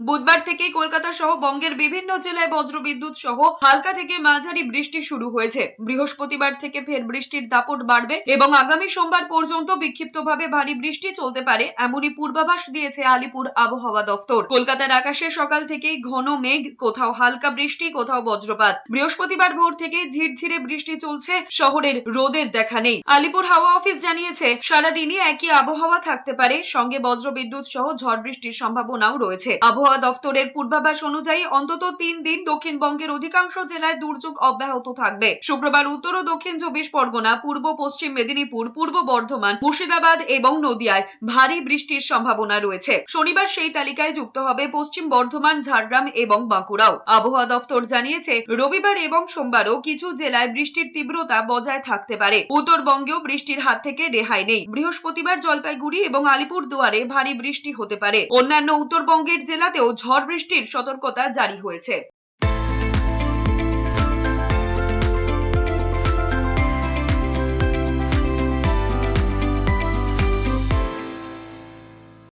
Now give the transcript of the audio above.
বুধবার থেকেই কলকাতা সহ বঙ্গের বিভিন্ন জেলায় বজ্রবিদ্যুৎ সহ হালকা থেকে মাঝারি বৃষ্টি শুরু হয়েছে। বৃহস্পতিবার থেকে ফের বৃষ্টির দাপট বাড়বে এবং আগামী সোমবার পর্যন্ত বিক্ষিপ্তভাবে ভারী বৃষ্টি চলতে পারে, এমনই পূর্বাভাস দিয়েছে আলিপুর আবহাওয়া দপ্তর। কলকাতার আকাশে সকাল থেকেই ঘন মেঘ, কোথাও হালকা বৃষ্টি, কোথাও বজ্রপাত। বৃহস্পতিবার ভোর থেকে ঝিরঝিরে বৃষ্টি চলছে, শহরের রোদের দেখা নেই। আলিপুর হাওয়া অফিস জানিয়েছে, সারাদিনই একই আবহাওয়া থাকতে পারে, সঙ্গে বজ্রবিদ্যুৎ সহ ঝড় বৃষ্টির সম্ভাবনাও রয়েছে। আবহাওয়া দপ্তরের পূর্বাভাস অনুযায়ী অন্তত তিন দিন দক্ষিণবঙ্গের অধিকাংশ জেলায় দুর্যোগ অব্যাহত থাকবে। শুক্রবার উত্তর ও দক্ষিণ চব্বিশ পরগনা, পূর্ব পশ্চিম মেদিনীপুর, পূর্ব বর্ধমান, মুর্শিদাবাদ এবং নদিয়ায় ভারী বৃষ্টির সম্ভাবনা রয়েছে। শনিবার সেই তালিকায় যুক্ত হবে পশ্চিম বর্ধমান, ঝাড়গ্রাম এবং বাঁকুড়াও। আবহাওয়া দপ্তর জানিয়েছে, রবিবার এবং সোমবারও কিছু জেলায় বৃষ্টির তীব্রতা বজায় থাকতে পারে। উত্তরবঙ্গেও বৃষ্টির হাত থেকে রেহাই নেই। বৃহস্পতিবার জলপাইগুড়ি এবং আলিপুর দুয়ারে ভারী বৃষ্টি হতে পারে। অন্যান্য উত্তরবঙ্গের জেলাতেও ঝড় বৃষ্টির সতর্কতা জারি হয়েছে।